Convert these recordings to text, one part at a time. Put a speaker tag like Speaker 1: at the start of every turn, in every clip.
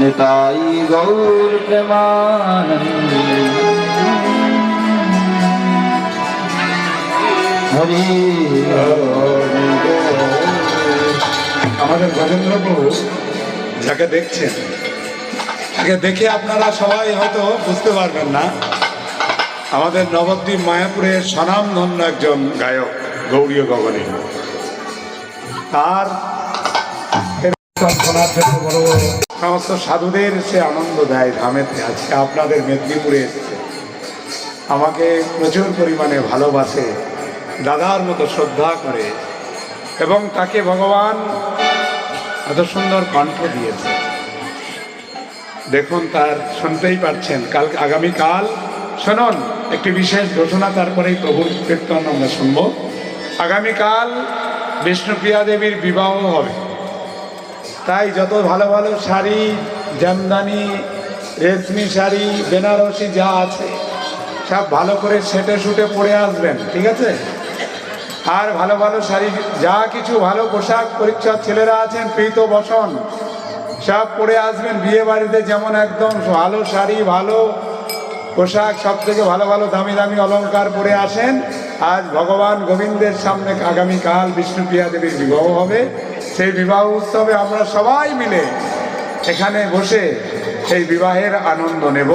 Speaker 1: নিতাই গৌর প্রেমানন্দ। হরি
Speaker 2: আমাদের গজেন্দ্র প্রভু যাকে দেখছেন, তাকে দেখে আপনারা সবাই হয়তো বুঝতে পারবেন না, আমাদের নবদ্বীপ মায়াপুরের স্বনামধন্য একজন গায়ক, গৌরীয় গগনী। তার বড় সমস্ত সাধুদের সে আনন্দ দেয় ধামেতে আজকে আপনাদের মেদিনীপুরে এসেছে। আমাকে প্রচুর পরিমাণে ভালোবাসে, দাদার মতো শ্রদ্ধা করে এবং তাকে ভগবান এত সুন্দর কণ্ঠ দিয়েছে। দেখুন তার, শুনতেই পাচ্ছেন, কাল আগামীকাল, শুনুন, একটি বিশেষ ঘোষণা, তারপরেই প্রভুর কীর্তন আমরা শুনব। আগামীকাল বিষ্ণুপ্রিয়া দেবীর বিবাহ হবে। তাই যত ভালো ভালো শাড়ি, জামদানি, রেশমি শাড়ি, বেনারসি যা আছে, সব ভালো করে সেটে শুটে পরে আসবেন, ঠিক আছে? আর ভালো ভালো শাড়ি, যা কিছু ভালো পোশাক পরিচ্ছদ ছেলেরা আছেন, প্রীত বসন, সব পরে আসবেন বিয়ে বাড়িতে যেমন একদম ভালো শাড়ি, ভালো পোশাক সব থেকে ভালো ভালো দামি দামি অলংকার পরে আসেন। আজ ভগবান গোবিন্দের সামনে আগামীকাল বিষ্ণুপ্রিয়া দেবীর বিবাহ হবে। সেই বিবাহ উৎসবে আমরা সবাই মিলে এখানে বসে সেই বিবাহের আনন্দ নেব।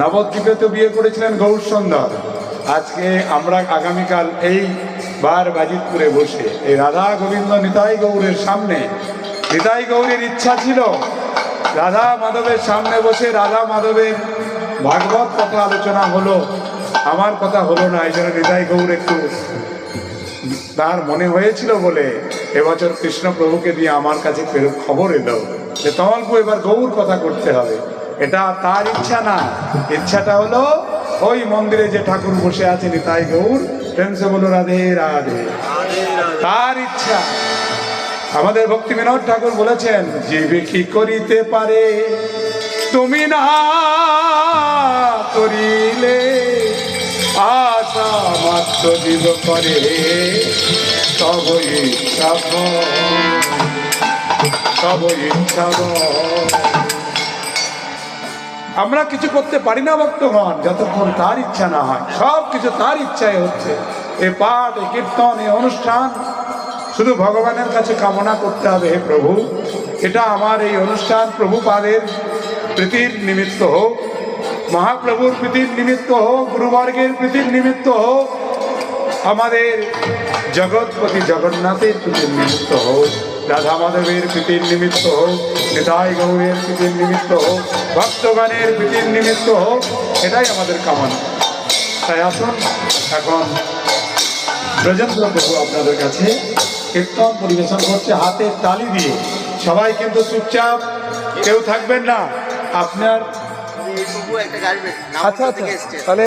Speaker 2: নবদ্বীপে তো বিয়ে করেছিলেন গৌর সুন্দর। আজকে আমরা আগামীকাল এই বার বাজিতপুরে বসে এই রাধা গোবিন্দ নিতাই গৌরের সামনে, নিতাই গৌরের ইচ্ছা ছিল রাধা মাধবের সামনে বসে রাধা মাধবের ভাগবত কথা আলোচনা হলো। আমার কথা হলো না, এই জন্য নিতাই গৌর একটু তার মনে হয়েছিল বলে এবছর কৃষ্ণ প্রভুকে দিয়ে আমার কাছে ফেরত খবর এলো যে তমলপু এবার গৌর কথা করতে হবে। এটা তার ইচ্ছা না। ইচ্ছাটা হলো ওই মন্দিরে যে ঠাকুর বসে আছে নিতাই গৌর প্রেমসে বলো রাধে রাধে। তার ইচ্ছা। আমাদের ভক্তি বিনোদ ঠাকুর বলেছেন, জীবে কি করিতে পারে? তুমি না করিলে জীব করে তব ইচ্ছা বল, তব ইচ্ছা আমরা কিছু করতে পারি না ভক্তগণ যতক্ষণ তার ইচ্ছা না হয়। সব কিছু তার ইচ্ছায় হচ্ছে। এ পাঠ এ কীর্তন এ অনুষ্ঠান শুধু ভগবানের কাছে কামনা করতে হবে হে প্রভু। এটা আমার এই অনুষ্ঠান প্রভুপাদের প্রীতির নিমিত্ত হোক মহাপ্রভুর প্রীতির নিমিত্ত হোক গুরুবর্গের প্রীতির নিমিত্ত হোক আমাদের জগৎপতি জগন্নাথের প্রীতির নিমিত্ত হোক রাধা মাধবের প্রীতির নিমিত্ত হোক নিতাই গৌরের প্রীতির নিমিত্ত হোক ভক্তগণের প্রীতির নিমিত্ত হোক এটাই আমাদের কামনা। তাই আসুন এখন ব্রজেন্দ্র প্রভু আপনাদের কাছে কীর্তন পরিবেশন করছে হাতে তালি দিয়ে। সবাই কিন্তু চুপচাপ কেউ থাকবেন না। আপনার আচ্ছা আচ্ছা। তাহলে